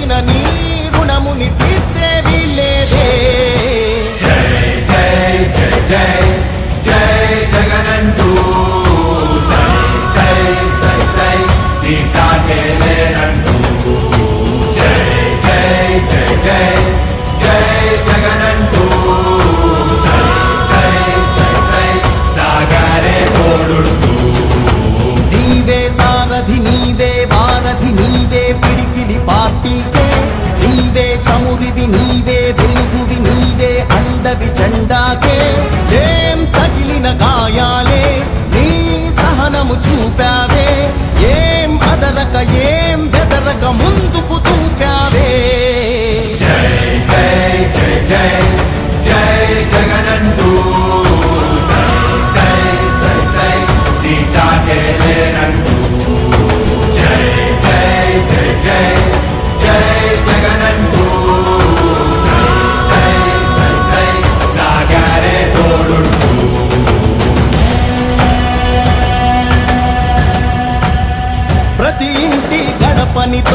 ఏమిచ్చిన నీ రుణముని తీర్చేది లేదే నీవే సారథి నీవే సారథిని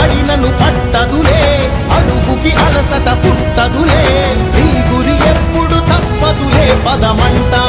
అడినను పట్టదులే. అడుగుకి అలసట పుట్టదులే. నీ గురి ఎప్పుడు తప్పదులే. పదమంట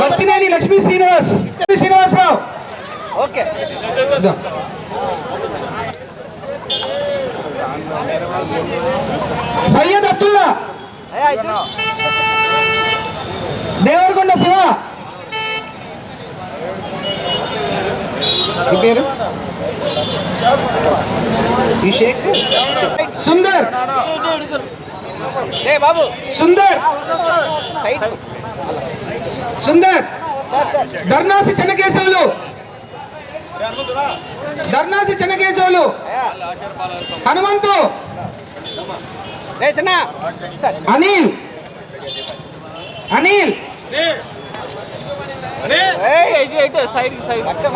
భక్తినేని లక్ష్మీ శ్రీనివాస్. శ్రీనివాసరావు. ఓకే. సయ్యద్ అబ్దుల్లా. దేవరకొండ శివ. పేరు? ఈ షేక్. సుందర్. బాబు. సుందర్. సుందర్. ధర్నాసి చెన్నకేశవులు. ధర్నాసి చెన్నకేశవులు. హనుమంతు. అనిల్. అనిల్.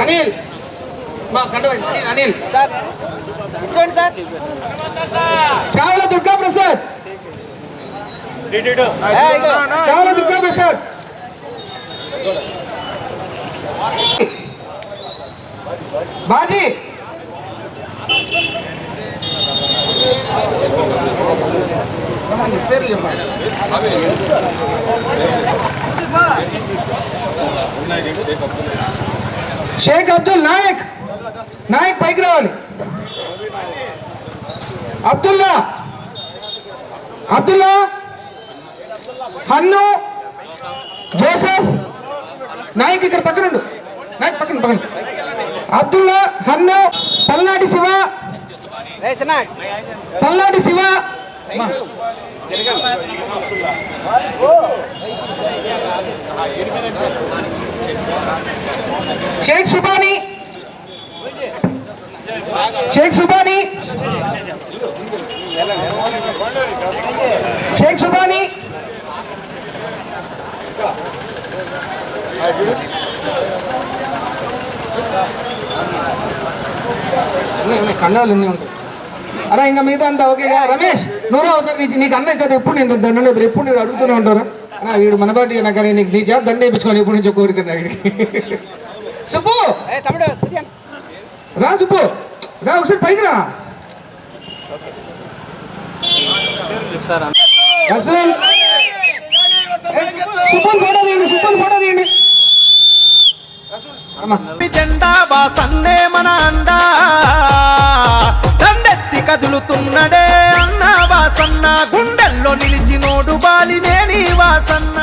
అనిల్. అనిల్ సార్. సార్. ఏ, ఇగో. చావల దుర్గా ప్రసాద్ బాజీ పేర్లు చెప్పండి షేక్ అబ్దుల్ నాయక్ నాయక్ పైకి రావాలి అబ్దుల్లా అబ్దుల్లా హన్ను జోసెఫ్. నాయక్ ఇక్కడ పక్కనండు. నాయక్ పక్కన పక్కన అబ్దుల్లా హన్ను పల్నాటి శివ. పల్నాటి శివ. షేక్ సుబానీ. షేక్ సుబానీ. షేక్ సుబానీ ఉన్నాయి ఉన్నాయి కండాలు ఉన్నాయి ఉంటాయి. అరే ఇంకా మిగతా అంతా ఓకేగా రమేష్ నువ్వు ఒకసారి నీకు నీకు అన్న చేత ఎప్పుడు నేను దండ ఎప్పుడు నేను అడుగుతూనే ఉంటారా అన్నా వీడు మన పార్టీ నాకు కానీ నీకు నీ చేత దండ వేయించుకొని ఎప్పటి నుంచో కోరికన్నా వీడికి సుబ్బు. రా. సుబ్బు! రా ఒకసారి పైకి రా. సుబ్బుని ఫోటో తీయండి సుబ్బుని ఫోటో తీయండి. జెండా వాసన్నే మన అండా. గుండెల్లో నిలిచినోడు బాలినేని వాసన్న.